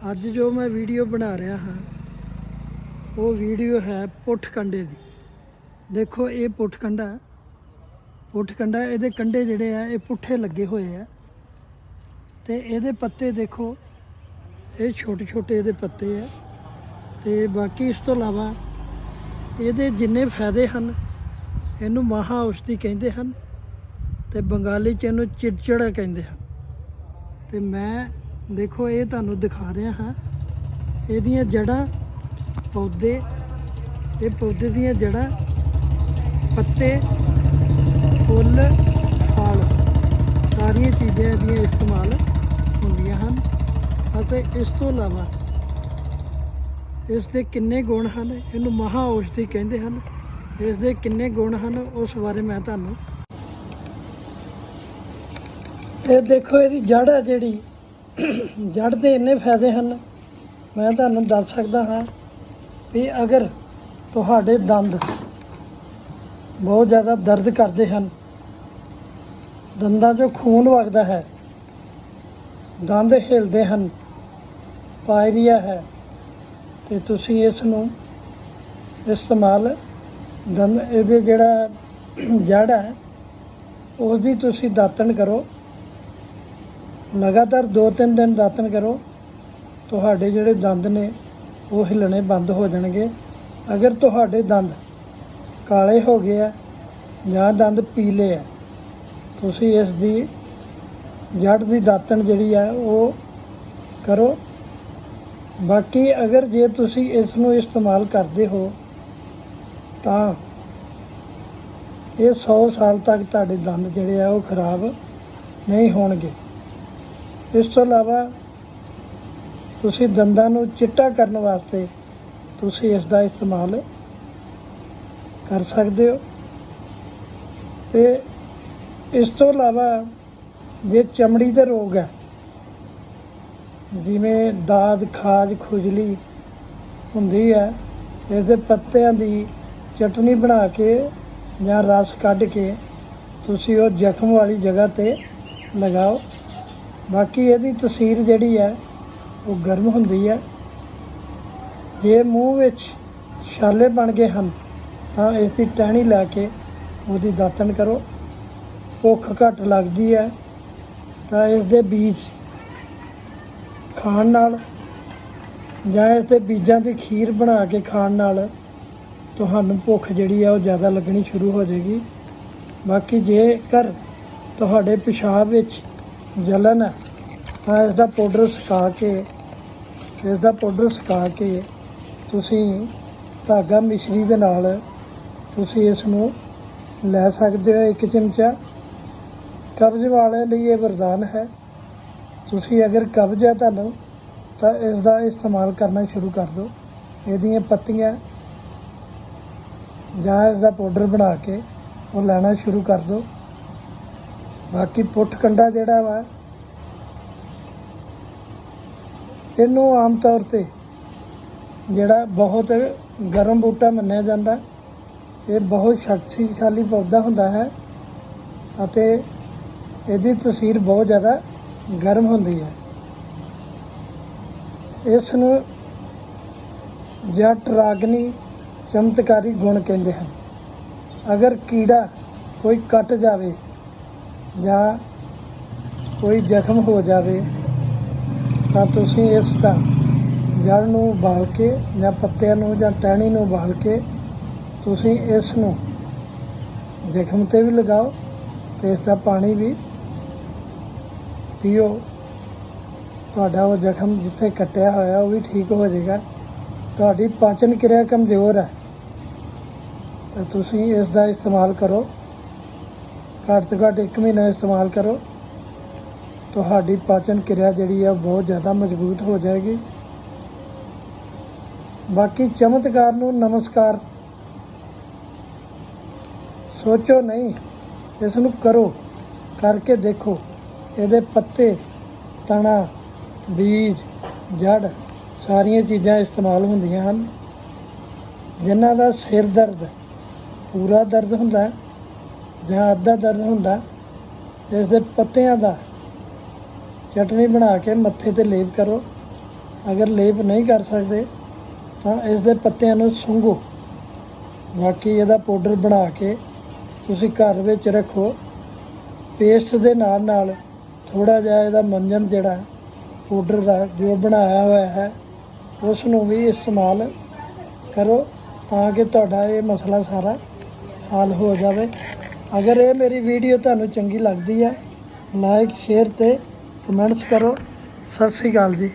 ਅੱਜ ਜੋ ਮੈਂ ਵੀਡੀਓ ਬਣਾ ਰਿਹਾ ਹਾਂ, ਉਹ ਵੀਡੀਓ ਹੈ ਪੁੱਠ ਕੰਡੇ ਦੀ। ਦੇਖੋ, ਇਹ ਪੁੱਠ ਕੰਡਾ ਪੁੱਠ ਕੰਡਾ ਇਹਦੇ ਕੰਡੇ ਜਿਹੜੇ ਆ, ਇਹ ਪੁੱਠੇ ਲੱਗੇ ਹੋਏ ਆ। ਤੇ ਇਹਦੇ ਪੱਤੇ ਦੇਖੋ, ਇਹ ਛੋਟੇ ਛੋਟੇ ਇਹਦੇ ਪੱਤੇ ਆ। ਤੇ ਬਾਕੀ ਇਸ ਤੋਂ ਇਲਾਵਾ ਇਹਦੇ ਜਿੰਨੇ ਫਾਇਦੇ ਹਨ, ਇਹਨੂੰ ਮਹਾ ਔਸ਼ਧੀ ਕਹਿੰਦੇ ਹਨ ਤੇ ਬੰਗਾਲੀ ਚ ਇਹਨੂੰ ਚਿੜਚਿੜਾ ਕਹਿੰਦੇ ਹਨ। ਤੇ ਮੈਂ ਦੇਖੋ, ਇਹ ਤੁਹਾਨੂੰ ਦਿਖਾ ਰਿਹਾ ਹਾਂ। ਇਹਦੀਆਂ ਜੜਾਂ ਪੌਦੇ, ਇਹ ਪੌਦੇ ਦੀਆਂ ਜੜਾਂ ਪੱਤੇ, ਫੁੱਲ, ਫਲ, ਸਾਰੀਆਂ ਚੀਜ਼ਾਂ ਇਹਦੀਆਂ ਇਸਤੇਮਾਲ ਹੁੰਦੀਆਂ ਹਨ। ਅਤੇ ਇਸ ਤੋਂ ਇਲਾਵਾ ਇਸ ਦੇ ਕਿੰਨੇ ਗੁਣ ਹਨ, ਇਹਨੂੰ ਮਹਾ ਔਸ਼ਧੀ ਕਹਿੰਦੇ ਹਨ। ਇਸ ਦੇ ਕਿੰਨੇ ਗੁਣ ਹਨ, ਉਸ ਬਾਰੇ ਮੈਂ ਤੁਹਾਨੂੰ ਇਹ ਦੇਖੋ, ਇਹਦੀ ਜੜ ਹੈ ਜਿਹੜੀ ਜੜ ਦੇ ਇੰਨੇ ਫਾਇਦੇ ਹਨ, ਮੈਂ ਤੁਹਾਨੂੰ ਦੱਸ ਸਕਦਾ ਹਾਂ ਵੀ ਅਗਰ ਤੁਹਾਡੇ ਦੰਦ ਬਹੁਤ ਜ਼ਿਆਦਾ ਦਰਦ ਕਰਦੇ ਹਨ, ਦੰਦਾਂ 'ਚੋਂ ਖੂਨ ਵਗਦਾ ਹੈ, ਦੰਦ ਹਿਲਦੇ ਹਨ, ਪਾਇਰੀਆ ਹੈ, ਤੇ ਤੁਸੀਂ ਇਸ ਨੂੰ ਇਸਤੇਮਾਲ ਦੰਦ, ਇਹਦੇ ਜਿਹੜਾ ਜੜ ਹੈ ਉਸ ਦੀ ਤੁਸੀਂ ਦਾਤਣ ਕਰੋ। ਲਗਾਤਾਰ 2-3 ਦਿਨ ਦਾਤਣ ਕਰੋ, ਤੁਹਾਡੇ ਜਿਹੜੇ ਦੰਦ ਨੇ, ਉਹ ਹਿੱਲਣੇ ਬੰਦ ਹੋ ਜਾਣਗੇ। ਅਗਰ ਤੁਹਾਡੇ ਦੰਦ ਕਾਲੇ ਹੋ ਗਏ ਆ ਜਾਂ ਦੰਦ ਪੀਲੇ ਆ, ਤੁਸੀਂ ਇਸ ਦੀ ਜੜ ਦੀ ਦਾਤਣ ਜਿਹੜੀ ਆ, ਉਹ ਕਰੋ। ਬਾਕੀ ਅਗਰ ਜੇ ਤੁਸੀਂ ਇਸ ਨੂੰ ਇਸਤੇਮਾਲ ਕਰਦੇ ਹੋ, ਤਾਂ ਇਹ 100 ਸਾਲ ਤੱਕ ਤੁਹਾਡੇ ਦੰਦ ਜਿਹੜੇ ਆ, ਉਹ ਖਰਾਬ ਨਹੀਂ ਹੋਣਗੇ। ਇਸ ਤੋਂ ਇਲਾਵਾ ਤੁਸੀਂ ਦੰਦਾਂ ਨੂੰ ਚਿੱਟਾ ਕਰਨ ਵਾਸਤੇ ਤੁਸੀਂ ਇਸ ਦਾ ਇਸਤੇਮਾਲ ਕਰ ਸਕਦੇ ਹੋ। ਤੇ ਇਸ ਤੋਂ ਇਲਾਵਾ ਜੇ ਚਮੜੀ ਦੇ ਰੋਗ ਹੈ, ਜਿਵੇਂ ਦਾਦ, ਖਾਜ, ਖੁਜਲੀ ਹੁੰਦੀ ਹੈ ਇਸ ਦੇ ਪੱਤਿਆਂ ਦੀ ਚਟਨੀ ਬਣਾ ਕੇ ਜਾਂ ਰਸ ਕੱਢ ਕੇ ਤੁਸੀਂ ਉਹ ਜ਼ਖਮ ਵਾਲੀ ਜਗ੍ਹਾ ਤੇ ਲਗਾਓ। ਬਾਕੀ ਇਹਦੀ ਤਸੀਰ ਜਿਹੜੀ ਹੈ, ਉਹ ਗਰਮ ਹੁੰਦੀ ਹੈ। ਜੇ ਮੂੰਹ ਵਿੱਚ ਛਾਲੇ ਬਣ ਗਏ ਹਨ, ਤਾਂ ਇਸ ਦੀ ਟਹਿਣੀ ਲੈ ਕੇ ਉਹਦੀ ਦਾਤਣ ਕਰੋ। ਭੁੱਖ ਘੱਟ ਲੱਗਦੀ ਹੈ, ਤਾਂ ਇਸ ਦੇ ਬੀਜ ਖਾਣ ਨਾਲ ਜਾਂ ਇਸ ਦੇ ਬੀਜਾਂ ਦੀ ਖੀਰ ਬਣਾ ਕੇ ਖਾਣ ਨਾਲ ਤੁਹਾਨੂੰ ਭੁੱਖ ਜਿਹੜੀ ਆ ਉਹ ਜ਼ਿਆਦਾ ਲੱਗਣੀ ਸ਼ੁਰੂ ਹੋ ਜਾਏਗੀ। ਬਾਕੀ ਜੇਕਰ ਤੁਹਾਡੇ ਪਿਸ਼ਾਬ ਵਿੱਚ ਜਲਨ ਹੈ। ਤਾਂ ਇਸ ਦਾ ਪਾਊਡਰ ਸੁਕਾ ਕੇ ਇਸ ਦਾ ਪਾਊਡਰ ਸੁਕਾ ਕੇ ਤੁਸੀਂ ਧਾਗਾ ਮਿਸ਼ਰੀ ਦੇ ਨਾਲ ਤੁਸੀਂ ਇਸ ਨੂੰ ਲੈ ਸਕਦੇ ਹੋ ਇੱਕ ਚਮਚਾ। ਕਬਜ਼ ਵਾਲੇ ਲਈ ਇਹ ਵਰਦਾਨ ਹੈ। ਤੁਸੀਂ ਅਗਰ ਕਬਜ਼ ਹੈ ਤੁਹਾਨੂੰ, ਤਾਂ ਇਸ ਦਾ ਇਸਤੇਮਾਲ ਕਰਨਾ ਸ਼ੁਰੂ ਕਰ ਦਿਓ। ਇਹਦੀਆਂ ਪੱਤੀਆਂ ਜਾਂ ਇਸ ਦਾ ਪਾਊਡਰ ਬਣਾ ਕੇ ਉਹ ਲੈਣਾ ਸ਼ੁਰੂ ਕਰ ਦਿਓ। ਬਾਕੀ ਪੁੱਠ ਕੰਡਾ ਜਿਹੜਾ ਵਾ, ਇਹਨੂੰ ਆਮ ਤੌਰ ਤੇ ਜਿਹੜਾ ਬਹੁਤ ਗਰਮ ਬੂਟਾ ਮੰਨਿਆ ਜਾਂਦਾ, ਇਹ ਬਹੁਤ ਸ਼ਕਤੀਸ਼ਾਲੀ ਪੌਦਾ ਹੁੰਦਾ ਹੈ ਅਤੇ ਇਹਦੀ ਤਸੀਰ ਬਹੁਤ ਜ਼ਿਆਦਾ ਗਰਮ ਹੁੰਦੀ ਹੈ। ਇਸ ਨੂੰ ਜੱਟ ਰਾਗਨੀ ਚਮਤਕਾਰੀ ਗੁਣ ਕਹਿੰਦੇ ਹਨ। ਅਗਰ ਕੀੜਾ ਕੋਈ ਕੱਟ ਜਾਵੇ ਜਾਂ ਕੋਈ ਜ਼ਖਮ ਹੋ ਜਾਵੇ, ਤਾਂ ਤੁਸੀਂ ਇਸ ਦਾ ਜੜ ਨੂੰ ਉਬਾਲ ਕੇ ਜਾਂ ਪੱਤਿਆਂ ਨੂੰ ਜਾਂ ਟਹਿਣੀ ਨੂੰ ਉਬਾਲ ਕੇ ਤੁਸੀਂ ਇਸ ਨੂੰ ਜ਼ਖਮ ਤੇ ਵੀ ਲਗਾਓ ਤੇ ਇਸ ਦਾ ਪਾਣੀ ਵੀ ਪੀਓ। ਤੁਹਾਡਾ ਉਹ ਜ਼ਖਮ ਜਿੱਥੇ ਕੱਟਿਆ ਹੋਇਆ, ਉਹ ਵੀ ਠੀਕ ਹੋ ਜਾਏਗਾ। ਤੁਹਾਡੀ ਪਾਚਨ ਕਿਰਿਆ ਕਮਜ਼ੋਰ ਹੈ। ਤਾਂ ਤੁਸੀਂ ਇਸ ਦਾ ਇਸਤੇਮਾਲ ਕਰੋ। ਘੱਟ ਤੋਂ ਘੱਟ ਇੱਕ ਮਹੀਨਾ ਇਸਤੇਮਾਲ ਕਰੋ। ਤੁਹਾਡੀ ਪਾਚਨ ਕਿਰਿਆ ਜਿਹੜੀ ਆ ਉਹ ਬਹੁਤ ਜ਼ਿਆਦਾ ਮਜ਼ਬੂਤ ਹੋ ਜਾਏਗੀ। ਬਾਕੀ ਚਮਤਕਾਰ ਨੂੰ ਨਮਸਕਾਰ। ਸੋਚੋ ਨਹੀਂ ਇਸ ਨੂੰ ਕਰੋ, ਕਰਕੇ ਦੇਖੋ। ਇਹਦੇ ਪੱਤੇ, ਤਣਾ, ਬੀਜ ਜੜ ਸਾਰੀਆਂ ਚੀਜ਼ਾਂ ਇਸਤੇਮਾਲ ਹੁੰਦੀਆਂ ਹਨ। ਜਿਨ੍ਹਾਂ ਦਾ ਸਿਰ ਦਰਦ, ਪੂਰਾ ਦਰਦ ਹੁੰਦਾ ਹੈ। ਜਾਂ ਅੱਧਾ ਦਰਦ ਹੁੰਦਾ ਇਸ ਦੇ ਪੱਤਿਆਂ ਦਾ। ਚਟਨੀ ਬਣਾ ਕੇ ਮੱਥੇ ਤੇ ਲੇਪ ਕਰੋ। ਅਗਰ ਲੇਪ ਨਹੀਂ ਕਰ ਸਕਦੇ, ਤਾਂ ਇਸ ਦੇ ਪੱਤਿਆਂ ਨੂੰ ਸੁੰਘੋ। ਬਾਕੀ ਇਹਦਾ ਪਾਊਡਰ ਬਣਾ ਕੇ ਤੁਸੀਂ ਘਰ ਵਿੱਚ ਰੱਖੋ। ਪੇਸਟ ਦੇ ਨਾਲ ਨਾਲ ਥੋੜਾ ਜਿਹਾ ਇਹਦਾ ਮੰਜਨ ਜਿਹੜਾ, ਪਾਊਡਰ ਦਾ ਜੋ ਬਣਾਇਆ ਹੋਇਆ ਹੈ ਉਸ ਨੂੰ ਵੀ ਇਸਤੇਮਾਲ ਕਰੋ ਤਾਂ ਕਿ ਤੁਹਾਡਾ ਇਹ ਮਸਲਾ ਸਾਰਾ ਹੱਲ ਹੋ ਜਾਵੇ। ਅਗਰ ਇਹ ਮੇਰੀ ਵੀਡੀਓ ਤੁਹਾਨੂੰ ਚੰਗੀ ਲੱਗਦੀ ਹੈ ਲਾਈਕ ਸ਼ੇਅਰ ਤੇ ਕਮੈਂਟਸ ਕਰੋ। ਸਤਿ ਸ੍ਰੀ ਅਕਾਲ ਜੀ।